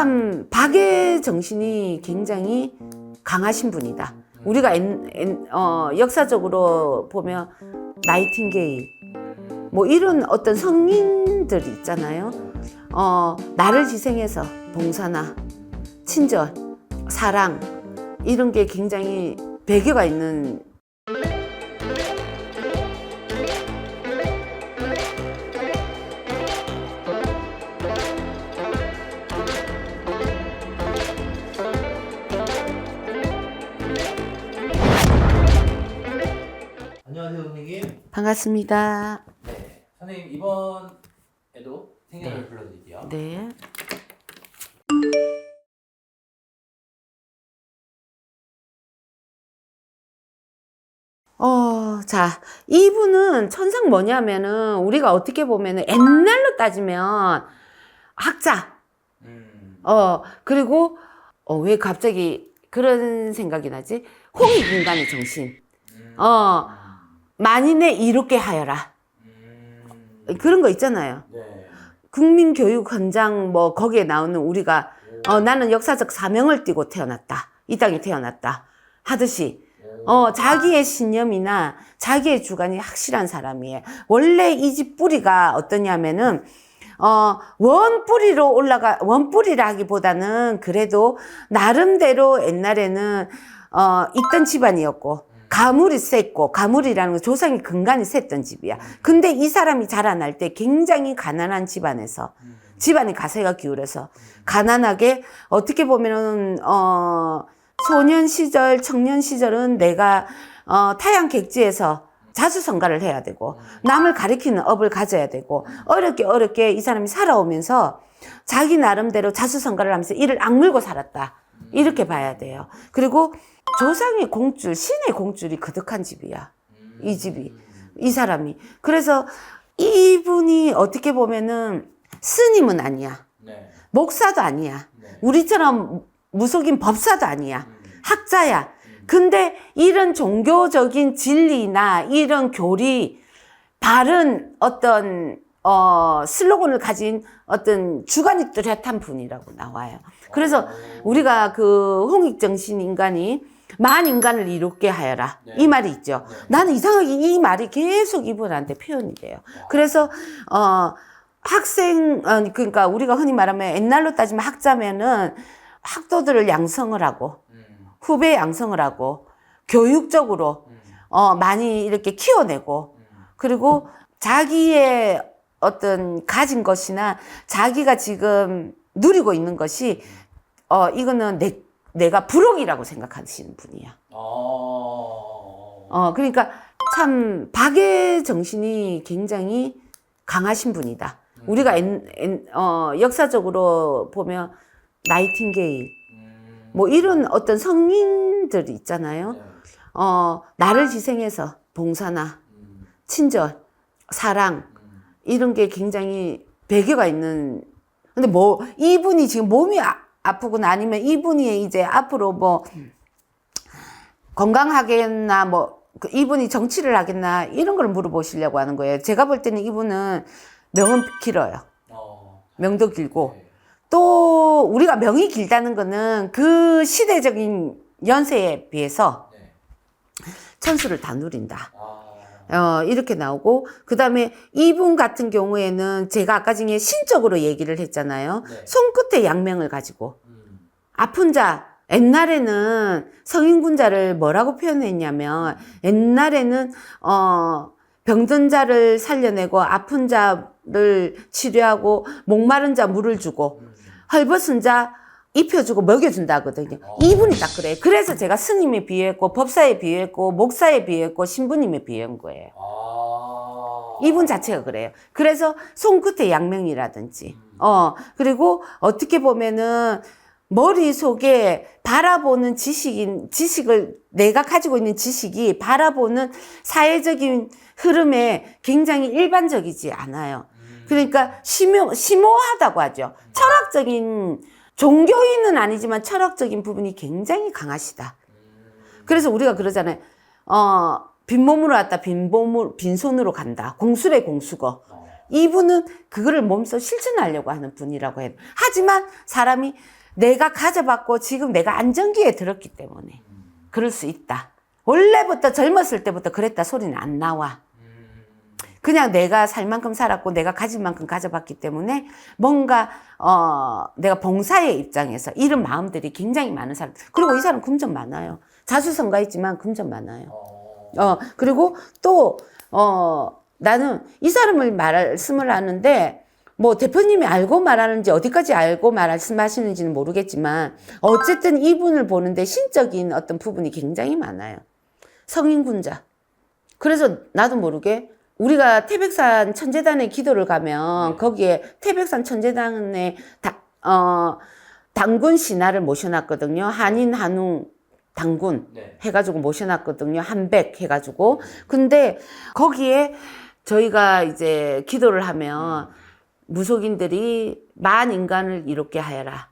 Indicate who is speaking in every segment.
Speaker 1: 참 박의 정신이 굉장히 강하신 분이다. 우리가 엔- 엔- 어, 역사적으로 보면 나이팅게일 뭐 이런 어떤 성인들이 있잖아요. 어, 나를 희생해서 봉사나 친절, 사랑 이런 게 굉장히 배교가 있는
Speaker 2: 선생님.
Speaker 1: 반갑습니다.
Speaker 2: 네. 선생님 이번에도 생년을
Speaker 1: 네.
Speaker 2: 불러드릴게요.
Speaker 1: 네. 어, 자, 이분은 천상 뭐냐면은 우리가 어떻게 보면은 옛날로 따지면 학자,
Speaker 2: 음.
Speaker 1: 어, 그리고 어, 왜 갑자기 그런 생각이 나지? 홍익 인간의 정신.
Speaker 2: 음.
Speaker 1: 어, 만인의 이롭게 하여라.
Speaker 2: 음.
Speaker 1: 그런 거 있잖아요.
Speaker 2: 네.
Speaker 1: 국민교육헌장 뭐 거기에 나오는 우리가 어, 나는 역사적 사명을 띠고 태어났다. 이 땅에 태어났다. 하듯이 어, 자기의 신념이나 자기의 주관이 확실한 사람이에요. 원래 이 집 뿌리가 어떠냐면은 어, 원 뿌리로 올라가, 원 뿌리라기보다는 그래도 나름대로 옛날에는 어, 있던 집안이었고, 가물이 셌고, 가물이라는 건 조상이 근간이 셌던 집이야. 근데 이 사람이 자라날 때 굉장히 가난한 집안에서, 집안이 가세가 기울어서, 가난하게, 어떻게 보면은, 어, 소년 시절, 청년 시절은 내가, 어, 타양 객지에서 자수 성가를 해야 되고, 남을 가리키는 업을 가져야 되고, 어렵게 어렵게 이 사람이 살아오면서 자기 나름대로 자수 성가를 하면서 이를 악물고 살았다. 이렇게 봐야 돼요. 그리고 조상의 공줄, 신의 공줄이 거득한 집이야. 이 집이. 이 사람이. 그래서 이분이 어떻게 보면은 스님은 아니야.
Speaker 2: 네.
Speaker 1: 목사도 아니야.
Speaker 2: 네.
Speaker 1: 우리처럼 무속인 법사도 아니야.
Speaker 2: 음.
Speaker 1: 학자야. 근데 이런 종교적인 진리나 이런 교리, 바른 어떤, 어, 슬로건을 가진 어떤 주관이 뚜렷한 분이라고 나와요. 그래서 우리가 그 홍익정신 인간이 만 인간을 이롭게 하여라.
Speaker 2: 네.
Speaker 1: 이 말이 있죠.
Speaker 2: 네.
Speaker 1: 나는 이상하게 이 말이 계속 이분한테 표현이 돼요. 그래서, 어, 학생, 어, 그러니까 우리가 흔히 말하면 옛날로 따지면 학자면은 학도들을 양성을 하고
Speaker 2: 음.
Speaker 1: 후배 양성을 하고 교육적으로
Speaker 2: 음.
Speaker 1: 어, 많이 이렇게 키워내고
Speaker 2: 음.
Speaker 1: 그리고 자기의 어떤 가진 것이나 자기가 지금 누리고 있는 것이 어, 이거는 내, 내가 부록이라고 생각하시는 분이야.
Speaker 2: 어.
Speaker 1: 어, 그러니까 참 박의 정신이 굉장히 강하신 분이다. 우리가 엔, 엔, 어, 역사적으로 보면 나이팅게일
Speaker 2: 음.
Speaker 1: 뭐 이런 어떤 성인들이 있잖아요.
Speaker 2: 네.
Speaker 1: 어, 나를 희생해서 봉사나
Speaker 2: 음.
Speaker 1: 친절, 사랑
Speaker 2: 음.
Speaker 1: 이런 게 굉장히 배교가 있는. 근데 뭐 이분이 지금 몸이 아, 아프거나 아니면 이분이 이제 앞으로 뭐 건강하겠나 뭐그 이분이 정치를 하겠나 이런 걸 물어보시려고 하는 거예요. 제가 볼 때는 이분은 명은 길어요.
Speaker 2: 어.
Speaker 1: 명도 길고
Speaker 2: 네.
Speaker 1: 또 우리가 명이 길다는 거는 그 시대적인 연세에 비해서
Speaker 2: 네.
Speaker 1: 천수를 다 누린다.
Speaker 2: 아.
Speaker 1: 어, 이렇게 나오고, 그 다음에 이분 같은 경우에는 제가 아까 중에 신적으로 얘기를 했잖아요.
Speaker 2: 네.
Speaker 1: 손끝에 양명을 가지고,
Speaker 2: 음.
Speaker 1: 아픈 자, 옛날에는 성인군자를 뭐라고 표현했냐면, 옛날에는, 어, 병든 자를 살려내고, 아픈 자를 치료하고, 목마른 자 물을 주고,
Speaker 2: 음.
Speaker 1: 헐벗은 자 입혀주고 먹여준다 하거든요.
Speaker 2: 어.
Speaker 1: 이분이 딱 그래. 그래서 제가 스님에 비유했고, 법사에 비유했고, 목사에 비유했고, 신부님에 비유한 거예요.
Speaker 2: 아.
Speaker 1: 이분 자체가 그래요. 그래서 손끝에 양명이라든지, 어, 그리고 어떻게 보면은 머릿속에 바라보는 지식인, 지식을, 내가 가지고 있는 지식이 바라보는 사회적인 흐름에 굉장히 일반적이지 않아요.
Speaker 2: 음.
Speaker 1: 그러니까 심오, 심오하다고 하죠. 철학적인, 종교인은 아니지만 철학적인 부분이 굉장히 강하시다.
Speaker 2: 음.
Speaker 1: 그래서 우리가 그러잖아요. 어, 빈몸으로 왔다, 빈몸으로, 빈손으로 간다. 공수래 공수거.
Speaker 2: 어.
Speaker 1: 이분은 그거를 몸소 실천하려고 하는 분이라고 해요. 하지만 사람이 내가 가져봤고 지금 내가 안정기에 들었기 때문에 그럴 수 있다. 원래부터 젊었을 때부터 그랬다 소리는 안 나와.
Speaker 2: 음.
Speaker 1: 그냥 내가 살 만큼 살았고 내가 가질 만큼 가져봤기 때문에 뭔가 어 내가 봉사의 입장에서 이런 마음들이 굉장히 많은 사람 그리고 이 사람 금전 많아요 자수성가 있지만 금전 많아요
Speaker 2: 어.
Speaker 1: 어 그리고 또어 나는 이 사람을 말씀을 하는데 뭐 대표님이 알고 말하는지 어디까지 알고 말씀하시는지는 모르겠지만 어쨌든 이분을 보는데 신적인 어떤 부분이 굉장히 많아요 성인군자 그래서 나도 모르게 우리가 태백산 천재단의 기도를 가면
Speaker 2: 네.
Speaker 1: 거기에 태백산 천재단의 다, 어, 당군 신하를 모셔놨거든요. 한인 한웅 당군
Speaker 2: 네.
Speaker 1: 해가지고 모셔놨거든요. 한백 해가지고. 근데 거기에 저희가 이제 기도를 하면 무속인들이 만 인간을 이롭게 하여라.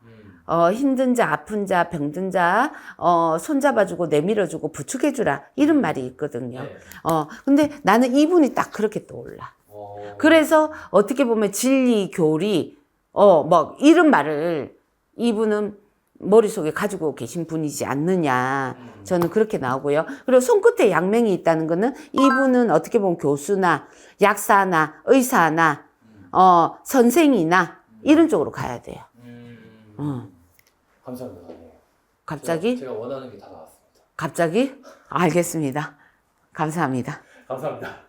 Speaker 2: 음.
Speaker 1: 어, 힘든 자, 아픈 자, 병든 자, 어, 손잡아주고 내밀어주고 부축해주라. 이런 말이 있거든요.
Speaker 2: 네.
Speaker 1: 어, 근데 나는 이분이 딱 그렇게 떠올라.
Speaker 2: 어.
Speaker 1: 그래서 어떻게 보면 진리, 교리, 어, 뭐, 이런 말을 이분은 머릿속에 가지고 계신 분이지 않느냐.
Speaker 2: 음.
Speaker 1: 저는 그렇게 나오고요. 그리고 손끝에 양명이 있다는 거는 이분은 어떻게 보면 교수나 약사나 의사나, 어, 선생이나 이런 쪽으로 가야 돼요.
Speaker 2: 음.
Speaker 1: 어.
Speaker 2: 감사합니다.
Speaker 1: 갑자기?
Speaker 2: 제가, 제가 원하는 게 다 나왔습니다.
Speaker 1: 갑자기? 알겠습니다. 감사합니다.
Speaker 2: 감사합니다.